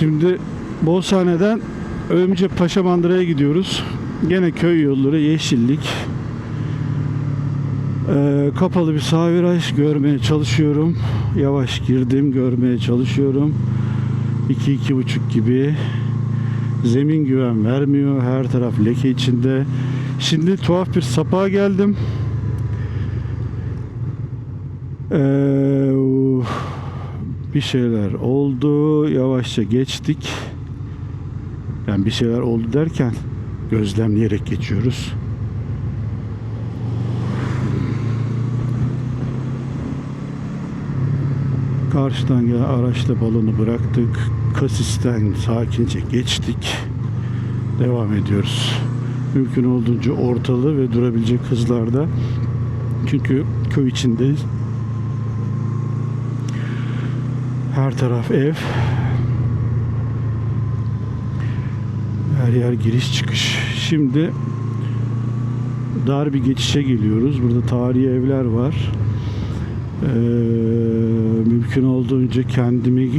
Şimdi Bolsane'den Ölümce Paşa Mandıra'ya gidiyoruz. Gene köy yolları, yeşillik. Ee, kapalı bir sağ viraj görmeye çalışıyorum. Yavaş girdim, görmeye çalışıyorum. 2-2,5 gibi. Zemin güven vermiyor. Her taraf leke içinde. Şimdi tuhaf bir sapağa geldim. Ee, bir şeyler oldu. Yavaşça geçtik. Yani bir şeyler oldu derken gözlemleyerek geçiyoruz. Karşıdan gelen araçla balonu bıraktık. Kasisten sakince geçtik. Devam ediyoruz. Mümkün olduğunca ortalı ve durabilecek hızlarda. Çünkü köy içindeyiz. Her taraf ev. Her yer giriş çıkış. Şimdi dar bir geçişe geliyoruz. Burada tarihi evler var. Ee, mümkün olduğunca kendimi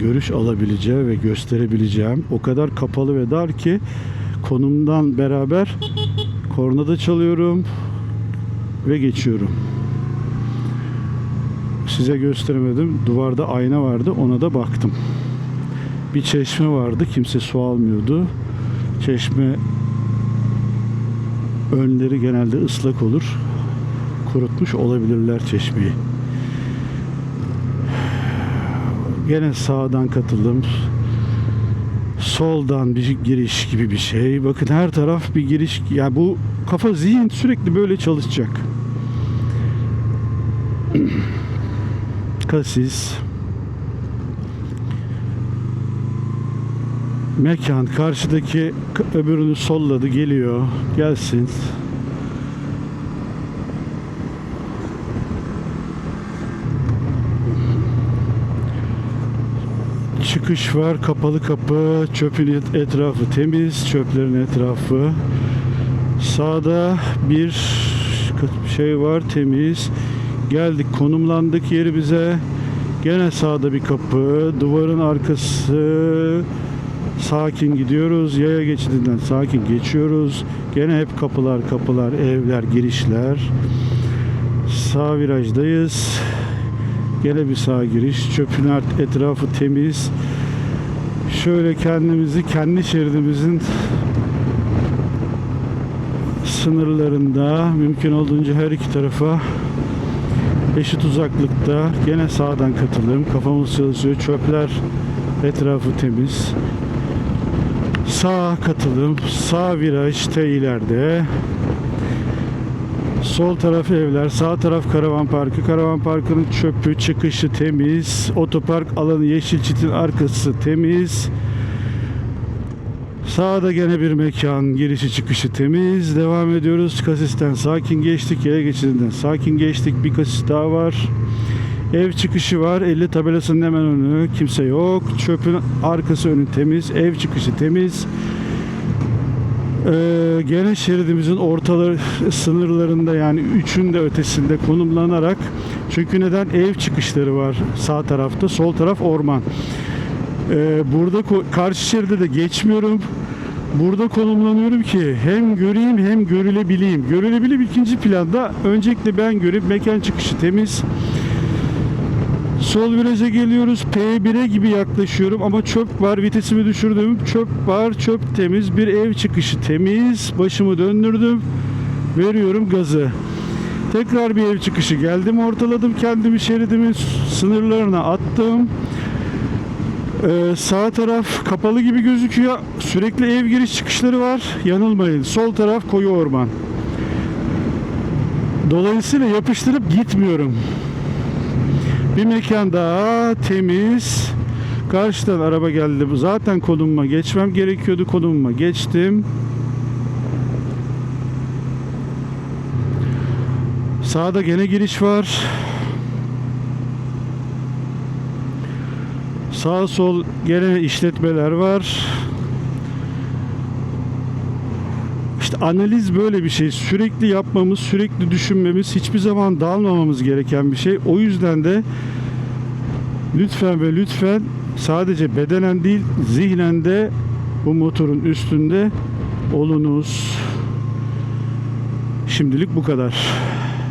görüş alabileceğim ve gösterebileceğim. O kadar kapalı ve dar ki konumdan beraber kornada çalıyorum ve geçiyorum. Size gösteremedim. Duvarda ayna vardı. Ona da baktım. Bir çeşme vardı. Kimse su almıyordu. Çeşme önleri genelde ıslak olur. Kurutmuş olabilirler çeşmeyi. Gene sağdan katılım. Soldan bir giriş gibi bir şey. Bakın her taraf bir giriş. Ya bu kafa zihin sürekli böyle çalışacak. Kasis. Mekan karşıdaki öbürünü solladı geliyor. Gelsin. Çıkış var, kapalı kapı, çöpün et- etrafı temiz, çöplerin etrafı. Sağda bir şey var, temiz. Geldik, konumlandık yeri bize. Gene sağda bir kapı, duvarın arkası. Sakin gidiyoruz. Yaya geçidinden sakin geçiyoruz. Gene hep kapılar, kapılar, evler, girişler. Sağ virajdayız. Gene bir sağ giriş. Çöpün etrafı temiz. Şöyle kendimizi kendi şeridimizin sınırlarında mümkün olduğunca her iki tarafa eşit uzaklıkta gene sağdan katılım. Kafamız çalışıyor. Çöpler etrafı temiz. Sağ katılım. Sağ viraj T ileride. Sol taraf evler, sağ taraf karavan parkı. Karavan parkının çöpü, çıkışı temiz. Otopark alanı yeşil çitin arkası temiz. Sağda gene bir mekan, girişi çıkışı temiz. Devam ediyoruz. Kasisten sakin geçtik, yaya geçidinden sakin geçtik. Bir kasis daha var. Ev çıkışı var. 50 tabelasının hemen önü. Kimse yok. Çöpün arkası önü temiz. Ev çıkışı temiz. Ee, gene şeridimizin ortaları sınırlarında yani üçün de ötesinde konumlanarak çünkü neden ev çıkışları var sağ tarafta sol taraf orman Ee, burada karşı şeride de geçmiyorum burada konumlanıyorum ki hem göreyim hem görülebileyim görülebileyim ikinci planda öncelikle ben görüp mekan çıkışı temiz Sol viraja geliyoruz. P1'e gibi yaklaşıyorum ama çöp var. Vitesimi düşürdüm. Çöp var. Çöp temiz. Bir ev çıkışı temiz. Başımı döndürdüm. Veriyorum gazı. Tekrar bir ev çıkışı geldim. Ortaladım kendimi şeridimin sınırlarına attım. Ee, sağ taraf kapalı gibi gözüküyor. Sürekli ev giriş çıkışları var. Yanılmayın. Sol taraf koyu orman. Dolayısıyla yapıştırıp gitmiyorum. Bir mekan daha temiz. Karşıdan araba geldi. Zaten konumuma geçmem gerekiyordu. Konumuma geçtim. Sağda gene giriş var. Sağ sol gene işletmeler var. İşte analiz böyle bir şey. Sürekli yapmamız, sürekli düşünmemiz, hiçbir zaman dalmamamız gereken bir şey. O yüzden de lütfen ve lütfen sadece bedenen değil zihnen de bu motorun üstünde olunuz. Şimdilik bu kadar.